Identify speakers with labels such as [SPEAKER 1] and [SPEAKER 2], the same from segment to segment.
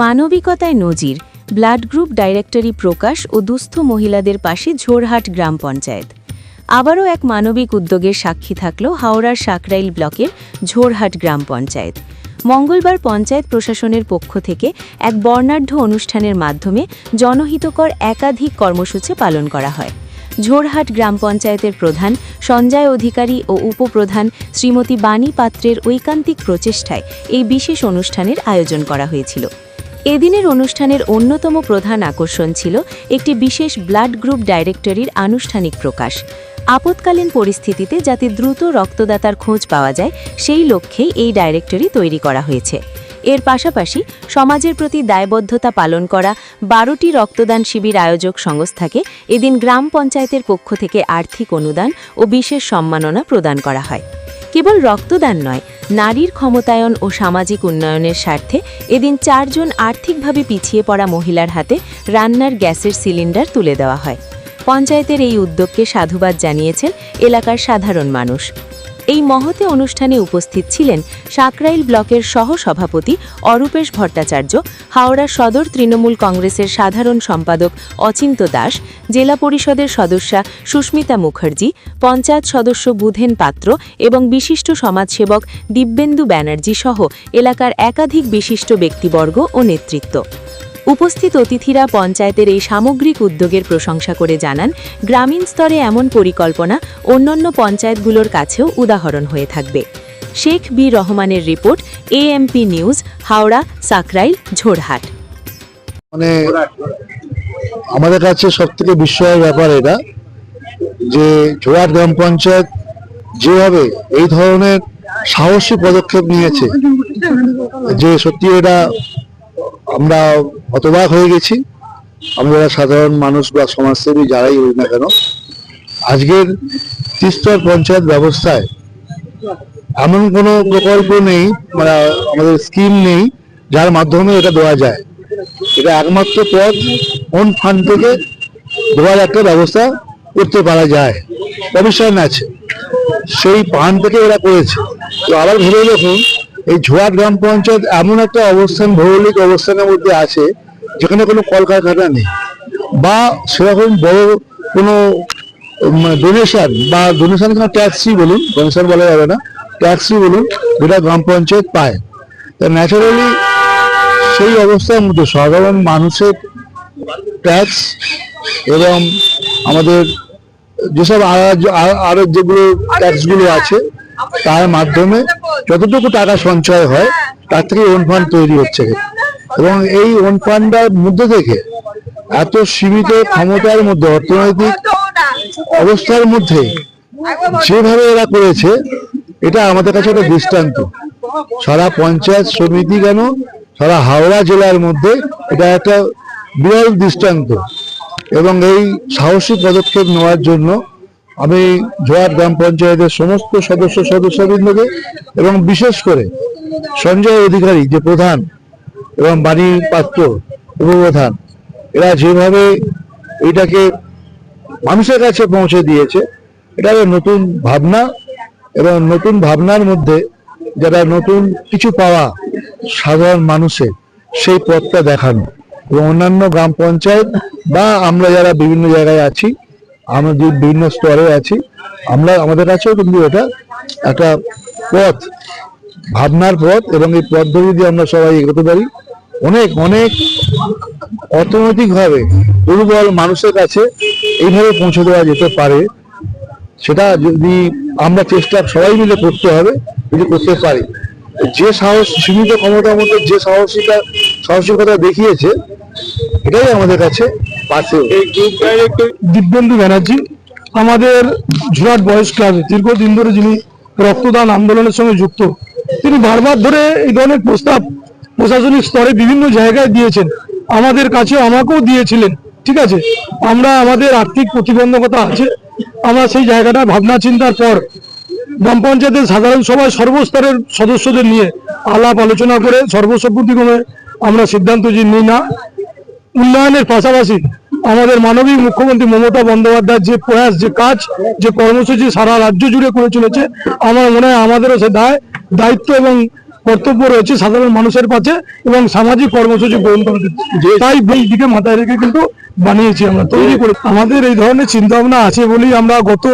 [SPEAKER 1] মানবিকতায় নজির, blood group directory প্রকাশ ও দুস্থ মহিলাদের পাশে ঝোরহাট গ্রাম পঞ্চায়েত। আবারও এক মানবিক উদ্যোগের সাক্ষী থাকল হাওড়ার সাকরাইল ব্লকের ঝোরহাট গ্রাম পঞ্চায়েত। মঙ্গলবার পঞ্চায়েত প্রশাসনের পক্ষ থেকে এক বর্ণাঢ্য অনুষ্ঠানের মাধ্যমে জনহিতকর একাধিক কর্মসূচি পালন করা হয়। ঝোরহাট গ্রাম পঞ্চায়েতের প্রধান সঞ্জয় অধিকারী ও উপপ্রধান শ্রীমতী বাণী পাত্রের ঐকান্তিক প্রচেষ্টায় এই বিশেষ অনুষ্ঠানের আয়োজন করা হয়েছিল। এদিনের অনুষ্ঠানের অন্যতম প্রধান আকর্ষণ ছিল একটি বিশেষ ব্লাড গ্রুপ ডাইরেক্টরির আনুষ্ঠানিক প্রকাশ। আপৎকালীন পরিস্থিতিতে যাতে দ্রুত রক্তদাতার খোঁজ পাওয়া যায়, সেই লক্ষ্যেই এই ডাইরেক্টরি তৈরি করা হয়েছে। এর পাশাপাশি সমাজের প্রতি দায়বদ্ধতা পালন করা বারোটি রক্তদান শিবির আয়োজক সংস্থাকে এদিন গ্রাম পঞ্চায়েতের পক্ষ থেকে আর্থিক অনুদান ও বিশেষ সম্মাননা প্রদান করা হয়। কেবল রক্তদান নয়, নারীর ক্ষমতায়ন ও সামাজিক উন্নয়নের স্বার্থে এদিন চারজন আর্থিকভাবে পিছিয়ে পড়া মহিলার হাতে রান্নার গ্যাসের সিলিন্ডার তুলে দেওয়া হয়। পঞ্চায়েতের এই উদ্যোগকে সাধুবাদ জানিয়েছেন এলাকার সাধারণ মানুষ। এই মহতে অনুষ্ঠানে উপস্থিত ছিলেন সাকরাইল ব্লকের সহ-সভাপতি অরূপেশ ভট্টাচার্য, হাওড়া সদর তৃণমূল কংগ্রেসের সাধারণ সম্পাদক অচিন্ত দাস, জেলা পরিষদের সদস্যা সুস্মিতা মুখার্জি, পঞ্চায়েত সদস্য বুধেন পাত্র এবং বিশিষ্ট সমাজসেবক দিব্যেন্দু ব্যানার্জি সহ এলাকার একাধিক বিশিষ্ট ব্যক্তিবর্গ ও নেতৃত্ব। উপস্থিত অতিথিরা পঞ্চায়েতের এই সামগ্রিক উদ্যোগের প্রশংসা করে জানান, গ্রামীণ স্তরে এমন পরিকল্পনা অন্যান্য পঞ্চায়েতগুলোর কাছেও উদাহরণ হয়ে থাকবে। শেখ বি রহমানের report, AMP news, Howrah, Sankrail, Jhorhat.
[SPEAKER 2] মানে আমাদের কাছে সব থেকে বিস্ময়ের ব্যাপার এটা, যে জোয়ার গ্রাম পঞ্চায়েত যেভাবে এই ধরনের সাহসী পদক্ষেপ নিয়েছে, যে সত্যি এটা আমরা হতবাক হয়ে গেছি। আমরা সাধারণ মানুষ বা সমাজসেবী যারাই হই না কেন, আজকের তিস্তর পঞ্চায়েত ব্যবস্থায় এমন কোনো প্রকল্প নেই মানে আমাদের স্কিম নেই, যার মাধ্যমে এটা দেওয়া যায়। এটা একমাত্র পথ, কোন ফান্ড থেকে দেওয়ার একটা ব্যবস্থা করতে পারা যায়। কমিশন আছে সেই ফান্ড থেকে এরা করেছে। তো আবার ভেবে দেখুন এই ঝোয়ার গ্রাম পঞ্চায়েত এমন একটা অবস্থান, ভৌগোলিক অবস্থানের মধ্যে আছে, যেখানে কোনো কলকারখানা নেই বা সেরকম বড় কোনো ডোনেশন বা ডোনেশন কোনো ট্যাক্সই বলুন ডোনেশন বলা যাবে না ট্যাক্সি বলুন, যেটা গ্রাম পঞ্চায়েত পায়। তা ন্যাচারালি সেই অবস্থার মধ্যে সাধারণ মানুষের ট্যাক্স এবং আমাদের যেসব আরও যেগুলো ট্যাক্সগুলো আছে তার মাধ্যমে যতটুকু টাকা সঞ্চয় হয় তার থেকে ওন ফান্ড তৈরি হচ্ছে। এবং এই ওন ফান্ডটার মধ্যে থেকে এত সীমিত ক্ষমতার মধ্যে অর্থনৈতিক অবস্থার মধ্যে যেভাবে এরা করেছে এটা আমাদের কাছে একটা দৃষ্টান্ত। সারা পঞ্চায়েত সমিতি কেন সারা হাওড়া জেলার মধ্যে এটা একটা বিরল দৃষ্টান্ত। এবং এই সাহসী পদক্ষেপ নেওয়ার জন্য আমি জোয়ার গ্রাম পঞ্চায়েতের সমস্ত সদস্য সদস্যবৃন্দকে এবং বিশেষ করে সঞ্জয় অধিকারী যে প্রধান এবং বাণী পাত্র উপপ্রধান, এরা যেভাবে এটাকে মানুষের কাছে পৌঁছে দিয়েছে, এটা নতুন ভাবনা এবং নতুন ভাবনার মধ্যে যারা নতুন কিছু পাওয়া সাধারণ মানুষের সেই পথটা দেখানো এবং অন্যান্য গ্রাম পঞ্চায়েত বা আমরা যারা বিভিন্ন জায়গায় আছি আমরা যে বিভিন্ন স্তরে আছি। আমরা, আমাদের কাছেও কিন্তু এটা একটা পথ, ভাবনার পথ এবং এই পথ ধরে যদি আমরা সবাই এগোতে পারি, অনেক অনেক অর্থনৈতিকভাবে দুর্বল মানুষের কাছে এইভাবে পৌঁছে দেওয়া যেতে পারে, সেটা যদি আমরা চেষ্টা সবাই মিলে করতে হবে, যদি করতে পারি। যে সাহস, সীমিত ক্ষমতার মধ্যে যে সাহসিকা সাহসিকতা দেখিয়েছে এটাই আমাদের কাছে পাশে।
[SPEAKER 3] দিব্যেন্দু ব্যানার্জি আমাদের ঝুরাট বয়স ক্লাবে দীর্ঘদিন ধরে যিনি রক্তদান আন্দোলনের সঙ্গে যুক্ত তিনি বারবার ধরে এই ধরনের প্রস্তাব প্রশাসনিক স্তরে বিভিন্ন জায়গায় দিয়েছেন। আমাদের কাছে আমাকেও দিয়েছিলেন ঠিক আছে? আমরা আমাদের আর্থিক প্রতিবন্ধকতা আছে আমরা সেই জায়গাটা ভাবনা চিন্তার পর গ্রাম পঞ্চায়েতের সাধারণ সভায় সর্বস্তরের সদস্যদের নিয়ে আলাপ আলোচনা করে সর্বসম্মতিক্রমে আমরা সিদ্ধান্ত যে নিই না উন্নয়নের পাশাপাশি আমাদের মাননীয় মুখ্যমন্ত্রী মমতা বন্দ্যোপাধ্যায়ের যে প্রয়াস, যে কাজ, যে কর্মসূচি সারা রাজ্য জুড়ে করে চলেছে, আমার মনে হয় আমাদেরও সে দায়, দায়িত্ব এবং কর্তব্য রয়েছে সাধারণ মানুষের কাছে এবং সামাজিক কর্মসূচি গ্রহণ ক্ষেত্রে। তাই এই দিকে মাথায় রেখে কিন্তু বানিয়েছি আমরা, তৈরি করি আমাদের এই ধরনের চিন্তা ভাবনা আছে বলেই আমরা গত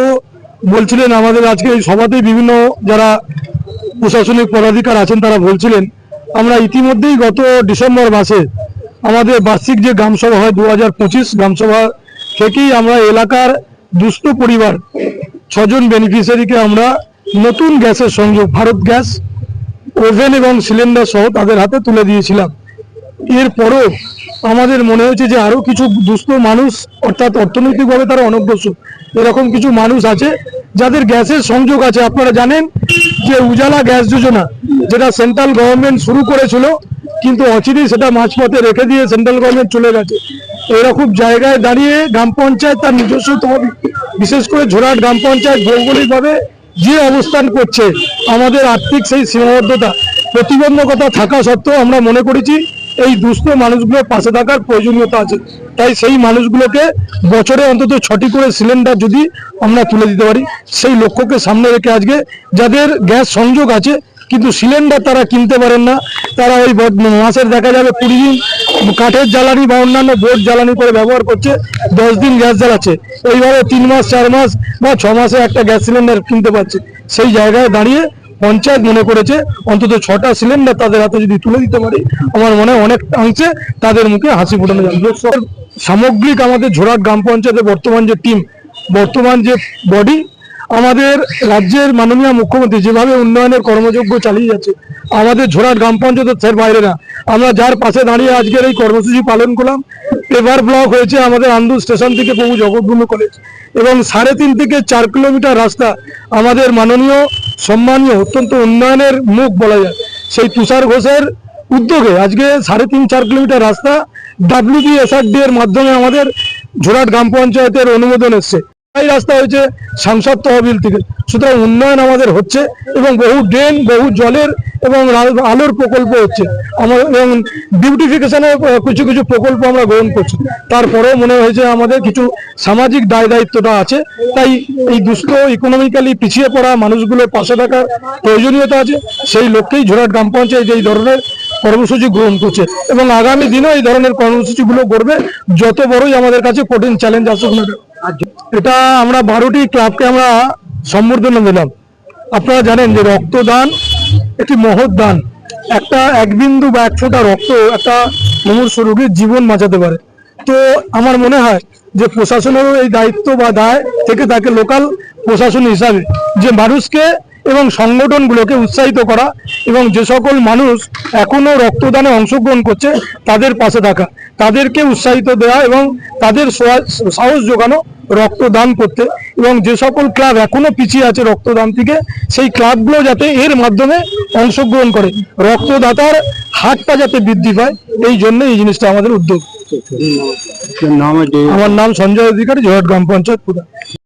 [SPEAKER 3] বলছিলেন, আমাদের আজকে এই সভাতেই বিভিন্ন যারা প্রশাসনিক পদাধিকার আছেন তারা বলছিলেন আমরা ইতিমধ্যেই গত ডিসেম্বর মাসে আমাদের বার্ষিক যে গ্রামসভা হয় দু হাজার পঁচিশ গ্রামসভা থেকেই আমরা এলাকার দুস্থ পরিবার ছজন বেনিফিশিয়ারিকে আমরা নতুন গ্যাসের সংযোগ, ভারত গ্যাস, ওভেন এবং সিলিন্ডার সহ তাদের হাতে তুলে দিয়েছিলাম। এরপরও আমাদের মনে হয়েছে যে আরও কিছু দুস্থ মানুষ, অর্থাৎ অর্থনৈতিকভাবে তারা অনগ্রসর, এরকম কিছু মানুষ আছে যাদের গ্যাসের সংযোগ আছে। আপনারা জানেন যে উজালা গ্যাস যোজনা, যেটা সেন্ট্রাল গভর্নমেন্ট শুরু করেছিল কিন্তু অচিরেই সেটা মাঝপথে রেখে দিয়ে সেন্ট্রাল গভর্নমেন্ট চলে গেছে। এরকম জায়গায় দাঁড়িয়ে গ্রাম পঞ্চায়েত তার নিজস্ব বিশেষ করে ঝোড়াট গ্রাম পঞ্চায়েত ভৌগোলিকভাবে যে অবস্থান করছে, আমাদের আর্থিক সেই সীমাবদ্ধতা, প্রতিবন্ধকতা থাকা সত্ত্বেও আমরা মনে করেছি এই দুস্থ মানুষগুলোর পাশে থাকার প্রয়োজনীয়তা আছে। তাই সেই মানুষগুলোকে বছরে অন্তত ছটি করে সিলিন্ডার যদি আমরা তুলে দিতে পারি, সেই লক্ষ্যকে সামনে রেখে আজকে যাদের গ্যাস সংযোগ আছে কিন্তু সিলিন্ডার তারা কিনতে পারেন না। তারা ওই মাসের দেখা যাবে কুড়ি দিন কাঠের জ্বালানি বা অন্যান্য বোর্ড জ্বালানি করে ব্যবহার করছে, দশ দিন গ্যাস জ্বালাচ্ছে। এইভাবে তিন মাস, চার মাস বা ছ মাসে একটা গ্যাস সিলিন্ডার কিনতে পারছে। সেই জায়গায় দাঁড়িয়ে পঞ্চায়েত মনে করেছে, অন্তত ছটা সিলিন্ডার তাদের হাতে যদি তুলে দিতে পারি, আমার মনে হয় অনেক অংশে তাদের মুখে হাসি ফোটানো যাবে। সামগ্রিক আমাদের ঝোড়াট গ্রাম পঞ্চায়েতের বর্তমান যে টিম বর্তমান যে বডি আমাদের রাজ্যের মাননীয় মুখ্যমন্ত্রী যেভাবে উন্নয়নের কর্মযজ্ঞ চালিয়ে যাচ্ছে, আমাদের ঝোড়াট গ্রাম পঞ্চায়েতের বাইরে না। আমরা যার পাশে দাঁড়িয়ে আজকের এই কর্মসূচি পালন করলাম পেভার ব্লক হয়েছে আমাদের আন্দুল স্টেশন থেকে প্রভু জগৎবন্ধু কলেজ এবং সাড়ে তিন থেকে চার কিলোমিটার রাস্তা আমাদের মাননীয় সম্মানীয় অত্যন্ত উন্নয়নের মুখ বলা যায়। সেই তুষার ঘোষের উদ্যোগে আজকে সাড়ে তিন চার কিলোমিটার রাস্তা ডাব্লিউবিএসআরডি এর মাধ্যমে আমাদের ঝোড়াট গ্রাম পঞ্চায়েতের অনুমোদন এসছে। এই রাস্তা হয়েছে সাংসদ তহবিল থেকে। সুতরাং উন্নয়ন আমাদের হচ্ছে এবং বহু ড্রেন, বহু জলের এবং আলোর প্রকল্প হচ্ছে। আমাদের এবং বিউটিফিকেশনের কিছু কিছু প্রকল্প আমরা গ্রহণ করছি। তারপরেও মনে হয়েছে আমাদের কিছু সামাজিক দায় দায়িত্বটা আছে। তাই এই দুস্থ ইকোনমিক্যালি পিছিয়ে পড়া মানুষগুলোর পাশে থাকার প্রয়োজনীয়তা আছে। সেই লক্ষ্যেই ঝোড়াট গ্রাম পঞ্চায়েত এই ধরনের কর্মসূচি গ্রহণ করছে এবং আগামী দিনেও এই ধরনের কর্মসূচিগুলো করবে। যত বড়ই আমাদের কাছে কঠিন চ্যালেঞ্জ আসুক না। এটা আমরা বারোটি ক্লাবকে আমরা সম্বর্ধনা দিলাম। আপনারা জানেন যে রক্তদান একটি মহৎ দান। একটা এক বিন্দু বা এক ফোঁটা রক্ত একটা মুমূর্ষ রোগীর জীবন বাঁচাতে পারে। তো আমার মনে হয় যে প্রশাসনেরও এই দায়িত্ব বা দায় থেকে তাকে লোকাল প্রশাসন হিসাবে যে মানুষকে এবং সংগঠনগুলোকে উৎসাহিত করা এবং যে সকল মানুষ এখনও রক্তদানে অংশগ্রহণ করছে, তাদের পাশে থাকা। তাদেরকে উৎসাহিত দেওয়া এবং তাদের সাহস যোগানো রক্তদান করতে এবং যে সকল ক্লাব এখনও পিছিয়ে আছে রক্তদান থেকে সেই ক্লাবগুলো যাতে এর মাধ্যমে অংশগ্রহণ করে। রক্তদাতার হারটা যাতে বৃদ্ধি পায় এই জন্য এই জিনিসটা আমাদের উদ্যোগ।
[SPEAKER 4] নাম
[SPEAKER 3] আমার নাম সঞ্জয় অধিকারী জয়ট গ্রাম পঞ্চায়েত প্রধান।